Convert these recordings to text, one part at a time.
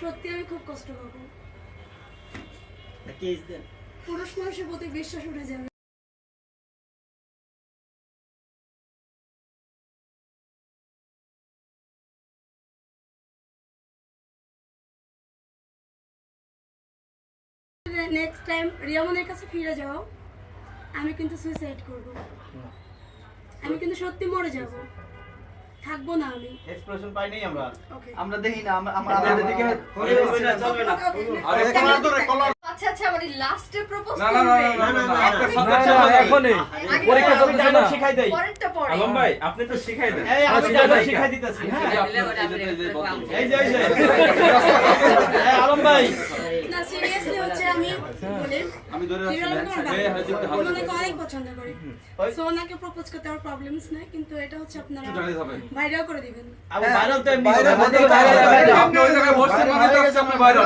সত্যি আমি খুব কষ্ট পাবো। কেস দেন পুরুষ মানুষের প্রতি বিশ্বাস উঠে যাবে। নেক্সট টাইম রিয়ামনের কাছে ফিরে যাও। আমি কিন্তু সুইসাইড করব। আমি কিন্তু সত্যি মরে যাব। থাকব না আমি। এক্সপ্রেশন পাই নাই আমরা। আমরা দেখি না আমরা আমাদের দিকে চলবে না। চলবে না। আরে কলার ধরে, কলার। আচ্ছা আচ্ছা মানে লাস্টে প্রপোজ না না না না আপনার সাথে না, এখনই। পরীক্ষা আমি না। শিখাই দেই। পরেরটা পরে। আলম ভাই আপনি তো শিখাই দেন। এই আমি আচ্ছা, ডায়লগ শিখাই দিতেছি। হ্যাঁ। এই যে এই যে- এই যে বক্তব্য। এই যে এই যে এই আলম ভাই। আমি বলি এই হ্যাঁ যুক্ত আমি হবে। ওনাকে অনেক পছন্দ করি। সো ওনাকে প্রপোজ করতে আমার প্রবলেমস নাই কিন্তু এটা হচ্ছে আপনারা একটু জানিয়ে যাবেন। ভাইরাল করে দিবেন। ভাইরাল তো এমনি ভাইরাল হবে। হতে- ভাইরাল, ভাইরাল। আপনি ওই জায়গায় বসছেন মানে তো আপনি ভাইরাল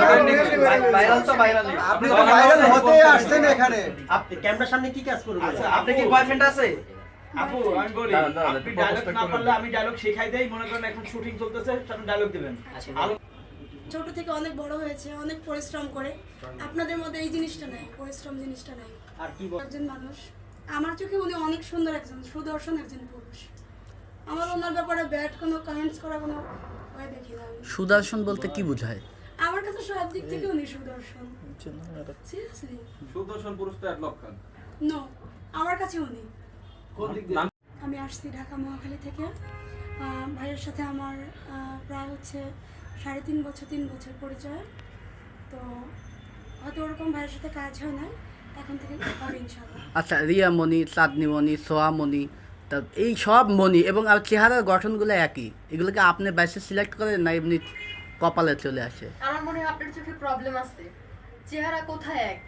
ভাইরাল তো ভাইরালই আপনি তো ভাইরাল হতেই আসছেন এখানে। আপনি ক্যামেরার সামনে কি কাজ করবেন? আচ্ছা আপনি কি বয়ফ্রেন্ড আছে? আপু আমি বলি আপনি ডায়লগ না। পারলে আমি ডায়লগ শেখাই দেই মনে করেন এখন শুটিং চলতেছে সামনে ডায়লগ দিবেন। আলম ছোট থেকে অনেক বড় হয়েছে অনেক পরিশ্রম করে। আপনাদের মধ্যে এই জিনিসটা নাই পরিশ্রম জিনিসটা নাই। আর কি একজন মানুষ আমার চোখে উনি অনেক সুন্দর একজন সুদর্শন একজন পুরুষ। আমার ওনার ব্যাপারে ব্যাড কোনো কমেন্টস করা কোনো ভয় দেখি না সুদর্শন বলতে কি বোঝায়? আমার কাছে সব দিক থেকে উনি সুদর্শন। সিরিয়াসলি সুদর্শন পুরুষ তো এক লক্ষণ। নো আমার কাছে উনি। কোন দিক দিয়ে? আমি আসছি ঢাকা মহাখালী থেকে। আহ, ভাইয়ের সাথে আমার আহ, প্রায় হচ্ছে সাড়ে তিন বছর তিন বছর পরিচয়। তো হয়তো ওরকম ভাইয়ের সাথে কাজ হয় না এখন থেকে হবে ইনশাল্লাহ আচ্ছা রিয়া মণি চাঁদনি মণি সোয়া মণি তা এই সব মণি এবং আর চেহারার গঠনগুলো একই? এগুলোকে আপনি বাইসে সিলেক্ট করেন না এমনি কপালে চলে আসে? আমার মনে হয় আপনার চোখে প্রবলেম আছে। চেহারা কোথায় এক?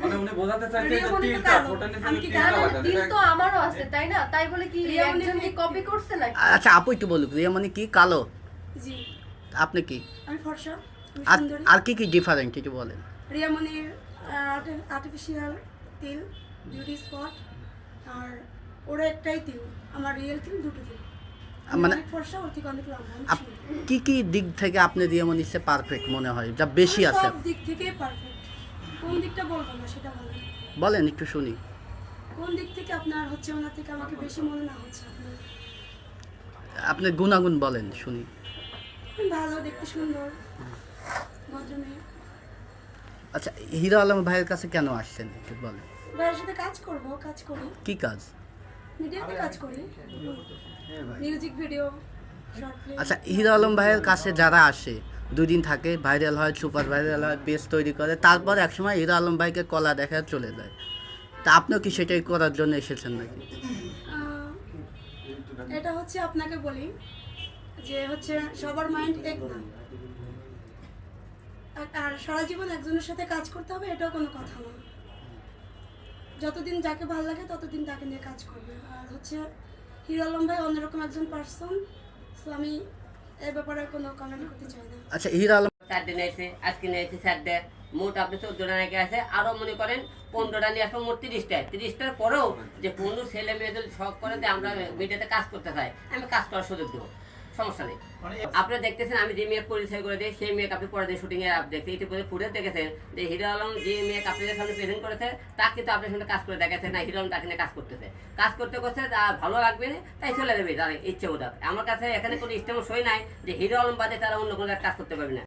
মানে উনি বোঝাতে চাইছে যে রিয়া মনি তো তিনটা কালো। ফোটের নিচে আমি কি তিনটা তার মানে বাজা দিল তো আমারও আছে তাই না? তাই বলে কি রিয়া মনি একজন কি কপি করছে নাকি? আচ্ছা আপু একটু বলুক রিয়া মণি কি কালো? জি। আপনি কি? আমি ফর্সা আর কি কি ডিফারেন্ট একটু বলেন? রিয়ামনির আর্টিফিশিয়াল তিল বিউটি স্পট আর ওরা একটাই তিল আমার রিয়েল তিল দুটো তিল। মানে-। কি কি দিক থেকে আপনি রিয়া মণি সে পারফেক্ট মনে হয়? যা বেশি আছে। দিক থেকে পারফেক্ট কোন দিকটা বলব না সেটা বলেন। বলেন একটু শুনি। কোন দিক থেকে আপনার হচ্ছে ওনার থেকে আমাকে বেশি মনে না হচ্ছে আপনার? আপনি গুণাগুণ বলেন শুনি। ভালো দেখতে সুন্দর আচ্ছা হিরো আলম ভাইয়ের কাছে কেন আসছেন একটু বলেন? ভাইয়ের সাথে কাজ করব কাজ করি। কি কাজ? মিডিয়াতে কাজ করি। মিউজিক ভিডিও আচ্ছা হিরো আলম ভাইয়ের কাছে যারা আসে দুদিন থাকে ভাইরাল হয় সুপার ভাইরাল হয় পেজ তৈরি করে তারপর একসময় হিরো আলম ভাইকে কলা দেখা চলে যায়। তা আপনিও কি সেটাই করার জন্য এসেছেন নাকি? এটা হচ্ছে আপনাকে বলি যে হচ্ছে সবার মাইন্ড এক না। আর- সারা জীবন একজনের সাথে কাজ করতে হবে এটাও কোনো কথা না। যতদিন যাকে ভালো লাগে ততদিন তাকে নিয়ে কাজ করবে। আর হচ্ছে হিরো আলম ভাই অন্যরকম একজন পার্সন তো আমি এ ব্যাপারে কোনো কমেন্ট করতে চাই না। আচ্ছা হিরো আলম চারটে নিয়েছে আজকে নিয়েছে মোট আপনি চোদ্দটা নাকি আছে। আরও মনে করেন পনেরোটা নিয়ে আসব মোট তিরিশটা তিরিশটার পরেও যে কোনো ছেলে মেয়ে যদি শখ করে যে আমরা মিডিয়াতে কাজ করতে চাই আমি কাজ করার সুযোগ দেবো। সমস্যা নেই। মানে আপনি দেখতেছেন আমি যে মেয়ে পরিচয় করে দিই সেই মেয়ে আপনি পরে শুটিং এ আপ দেখতে ইতিপূর্বে ফুটে দেখেছেন যে হিরো আলম যে মেয়ে আপনাদের সামনে প্রেজেন্ট করেছে তা কিন্তু আপনার সামনে কাজ করে দেখাচ্ছে না হিরো আলম তাকে নিয়ে কাজ করতেছে। কাজ করতে করতে তা ভালো লাগবে না, তাই চলে যাবে তার ইচ্ছে ওটা আমার কাছে এখানে কোনো ইস্টেমস সই নাই যে হিরো আলম বাদে তারা অন্য কোনো কাজ করতে পারবে না।